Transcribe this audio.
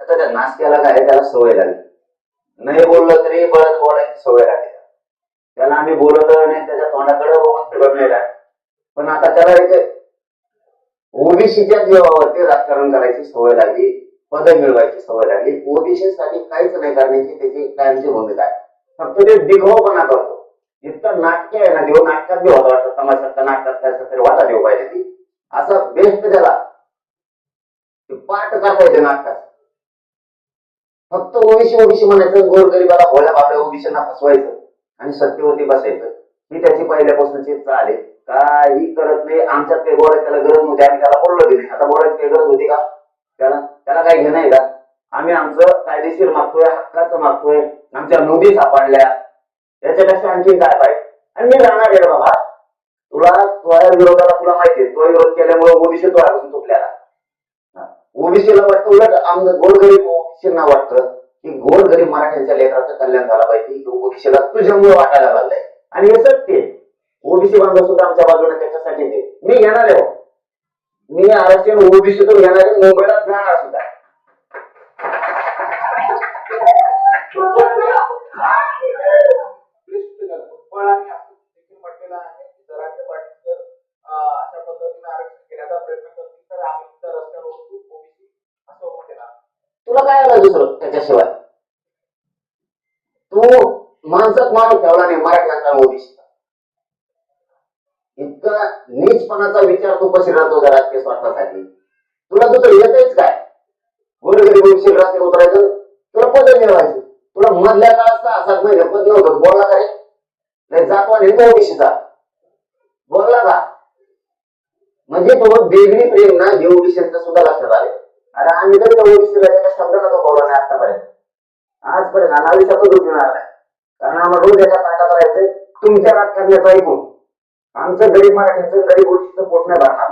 आता त्या नाश्त्याला काय त्याला सवय लागली. नाही बोललं तरी बळत बोलायची सवय लागली. त्याला आम्ही बोलत नाही त्याच्या तोंडाकडे बघून फिरत नाही पण आता त्याला एक ओबीसीच्या जीवावरती राजकारण करायची सवय लागली पद मिळवायची सवय लागली. ओबीसीसाठी काहीच नाही करण्याची त्याची कायमची भूमिका आहे. फक्त ते दिघवपणा करतो. इतकं नाट्य आहे ना देव नाटकात बी होता वाटतं. तमाशात नाटकात काय तरी वाटा देऊ पाहिजे ती. बेस्ट त्याला ते पाठ करता येते नाटकात. फक्त ओबीसी ओबीसी म्हणायचं गोरगरीबाला भोल्या बाबड्या ओबीसीना फसवायचं आणि सत्तेवरती बसायचं. ही त्याची पहिल्यापासूनची चाल आहे. काही करत नाही. आमच्यात काही बोलायची त्याला गरज नव्हती. आम्ही त्याला बोललो दिले नाही. आता बोलायची काही गरज होती का? त्याला त्याला काही घेणं आहे का? आम्ही आमचं कायदेशीर मागतोय हक्काचं मागतोय. आमच्या नोंदी सापडल्या. याच्यापेक्षा आणखी काय पाहिजे? आणि मी जाणार आहे बाबा. तुला तुझ्या विरोधाला तुला माहितीये आहे तो विरोध केल्यामुळे ओबीसी तो तुटल्याला ओबीसीला वाटतं उलट आमचं गोरगरीब ओबीसींना वाटतं की गोरगरीब मराठ्यांच्या लेकराचं कल्याण झालं पाहिजे ओबीसीला तुझ्यामुळे वाटायला लागलाय. आणि हे सत्य ओबीसी बांधव सुद्धा आमच्या बाजूने त्याच्यासाठी मी घेणार आहे हो. मी आरक्षण ओबीसीतून घेणार आहे मुंबईला जाणार आरक्षण घेण्याचा प्रयत्न करतील तर आम्ही सुद्धा रस्त्यावर उतरू ओबीसी असं होऊन देणार. तुला काय आलं दुसरं त्याच्याशिवाय? तू माणसात माणूस ठेवला नाही मराठ्यांचा ओबीसी? इतका नीचपणाचा विचार तू कशी राहतो त्या राजकीय स्वार्थासाठी? तुला तुझं येतच काय? गोरगरीब ओबीसी रस्ते उतरायचं तुला पद मिळवायचं. तुला मधल्या काळात असा सात महिने पद नव्हतं. बोलला काय नाही जातो आणि ओबीसीचा बोलला का? म्हणजे तो देवी प्रेम ना हे सुद्धा लक्षात आले. अरे आम्ही तर त्या ओबीसीला एका शब्दाला तो बोलला नाही आतापर्यंत आजपर्यंत आणि तो उठणार नाही. कारण आम्हाला रोज एका पाठा करायचंय तुमच्या राजकारण्याचं ऐकून. आमचं गरीब मराठ्यांचं गरीब गोष्टीचं पोट नाही भरणार.